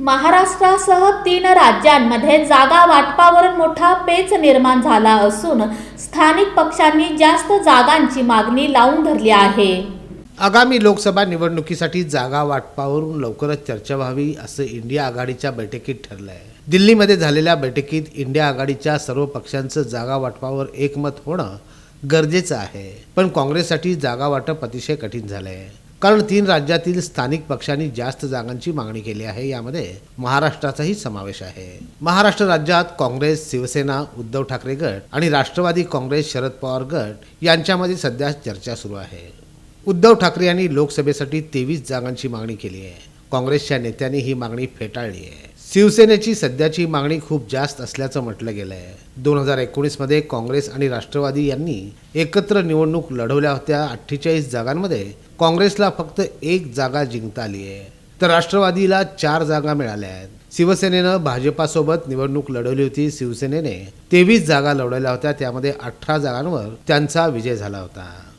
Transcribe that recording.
महाराष्ट्रासह तीन राज्यांमध्ये जागा वाटपावरून मोठा पेच निर्माण झाला असून स्थानिक पक्षांनी जास्त जागांची मागणी लावून धरली आहे. आगामी लोकसभा निवडणुकीसाठी जागा वाटपावरून लवकरच चर्चा व्हावी असं इंडिया आघाडीच्या बैठकीत ठरलं आहे दिल्लीमध्ये झालेल्या बैठकीत इंडिया आघाडीच्या सर्व पक्षांचं जागा वाटपावर एकमत होणं गरजेचं आहे. पण काँग्रेससाठी जागा वाटप अतिशय कठीण झालं आहे कारण तीन राज्यातील स्थानिक पक्षांनी जास्त जागांची मागणी केली आहे. यामध्ये महाराष्ट्राचाही समावेश आहे. महाराष्ट्र राज्यात काँग्रेस शिवसेना उद्धव ठाकरे गट आणि राष्ट्रवादी काँग्रेस शरद पवार गट यांच्यामध्ये सध्या चर्चा सुरू आहे. उद्धव ठाकरे यांनी लोकसभेसाठी तेवीस जागांची मागणी केली आहे. काँग्रेसच्या नेत्यांनी ही मागणी फेटाळली आहे. शिवसेनेची सध्याची मागणी खूप जास्त असल्याचं म्हटलं गेलं आहे. दोन हजार एकोणीसमध्ये काँग्रेस आणि राष्ट्रवादी यांनी एकत्र निवडणूक लढवल्या होत्या. अठ्ठेचाळीस जागांमध्ये काँग्रेसला फक्त एक जागा जिंकता आली आहे. तर राष्ट्रवादीला चार जागा मिळाल्या आहेत. शिवसेनेनं भाजपासोबत निवडणूक लढवली होती शिवसेनेने. तेवीस जागा लढवल्या होत्या त्यामध्ये अठरा जागांवर त्यांचा विजय झाला होता.